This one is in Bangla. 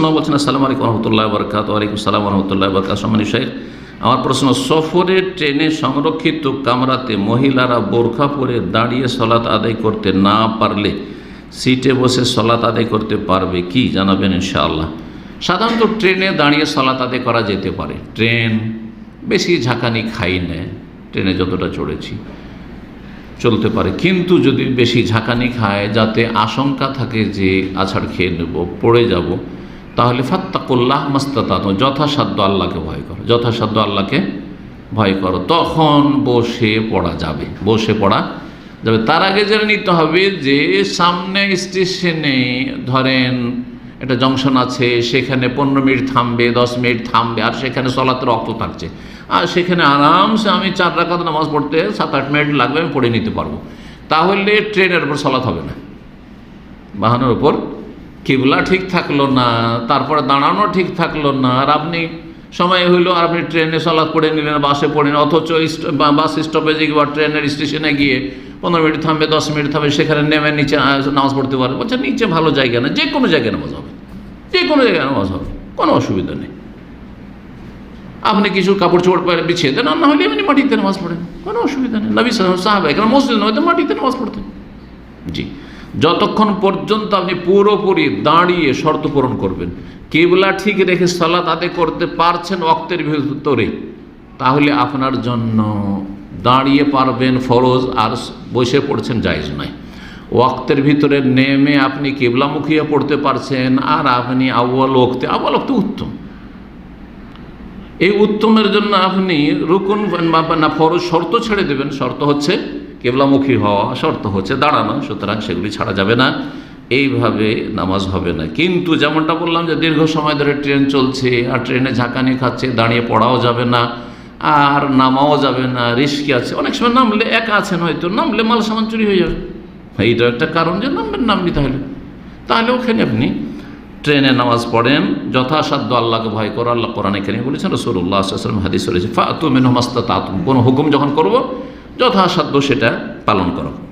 প্রশ্ন বলছেন, আসসালামু আলাইকুম রহমতুল্লাহ বরকাত ওয়ালাইকুম সালাম রহমতুল্লাহ বরকাত সম্মানী শেখ আমার প্রশ্ন, সফরে, ট্রেনে সংরক্ষিত কামরাতে মহিলারা বোরখা পরে দাঁড়িয়ে সলাৎ আদায় করতে না পারলে, সিটে বসে সলাৎ আদায় করতে পারবে কি জানাবেন ইনশাআল্লাহ। সাধারণত ট্রেনে দাঁড়িয়ে সলাৎ আদায় করা যেতে পারে। ট্রেন বেশি ঝাঁকানি খাই নেয় ট্রেনে যতটা চড়েছি, চলতে পারে। কিন্তু যদি বেশি ঝাঁকানি খায়, যাতে আশঙ্কা থাকে যে আছাড় খেয়ে নেব, পড়ে যাব তাহলে ফাত্তাকুল্লাহ মাস্তাতাত, যথাসাধ্য আল্লাহকে ভয় করো। যথাসাধ্য আল্লাহকে ভয় করো। তখন বসে পড়া যাবে, বসে পড়া যাবে। তার আগে জেনে নিতে হবে যে সামনে স্টেশনে ধরেন একটা জংশন আছে, সেখানে পনেরো মিনিট থামবে, দশ মিনিট থামবে, আর সেখানে চলাতে রক্ত থাকছে। আর সেখানে আরামসে আমি চার রাকাত নামাজ পড়তে সাত আট মিনিট লাগবে, আমি পড়ে নিতে পারব। তাহলে ট্রেনের উপর চলাত হবে না। বাহানোর উপর কিবলা ঠিক থাকল না, তারপরে দাঁড়ানো ঠিক থাকল না, আর আপনি সময় হইল, আর আপনি ট্রেনে চলাত পড়ে নিলেন, বাসে পড়ে নিলেন অথচ বাস স্টপেজে বা ট্রেনের স্টেশনে গিয়ে পনেরো মিনিট থামবে, দশ মিনিট থামবে, সেখানে নেমে নিচে নামাজ পড়তে পারবে। বলছে, নিচে ভালো জায়গা না, যে কোনো জায়গায় নামাজ হবে। যে কোনো জায়গায় নামাজ হবে, কোনো অসুবিধা নেই। আপনি কিছু কাপড় চোপড় পরে বিছিয়ে দেন না হলে এমনি মাটিতে নামাজ পড়েন, কোনো অসুবিধা নেই। নবী সাহাবা, এখানে মসজিদ নয়, তো মাটিতে নামাজ পড়তেন। জি। যতক্ষণ পর্যন্ত আপনি পুরোপুরি দাঁড়িয়ে শর্ত পূরণ করবেন, কেবলা ঠিক রেখে সালাত আদায় করতে পারছেন অক্তের ভিতরে, তাহলে আপনার জন্য দাঁড়িয়ে পারবেন ফরজ আর বসে পড়ছেন জায়জ নয়। ওয়াক্তের ভিতরে নেমে আপনি কেবলামুখিয়ে পড়তে পারছেন আর আপনি আউ্বাল ওক্তে আউ্বাল ওক্তে উত্তম। এই উত্তমের জন্য আপনি রুকুন না ফরজ শর্ত ছেড়ে দেবেন, শর্ত হচ্ছে কেবলামুখী হওয়া শর্ত হচ্ছে দাঁড়ানো, সুতরাং সেগুলি ছাড়া যাবে না। এইভাবে নামাজ হবে না। কিন্তু যেমনটা বললাম যে দীর্ঘ সময় ধরে ট্রেন চলছে, আর ট্রেনে ঝাঁকানি খাচ্ছে, দাঁড়িয়ে পড়াও যাবে না, আর নামাও যাবে না, রিস্কি আছে। অনেক সময় নামলে একা আছেন হয়তো, নামলে মাল সামান চুরি হয়ে যাবে। এইটা একটা কারণ যে নামবেন, নামবি তাহলে। তাহলে ওখানে আপনি ট্রেনে নামাজ পড়েন, যথাসাধ্য আল্লাহকে ভয় করো, আল্লাহ কোরআন এখানে বলেছেন রসুল্লাহ হাদিস রয়েছে ফাতু মেন মাস্তা তাতুম কোনো হুকুম যখন করব যথাসাধ্য সেটা পালন করো।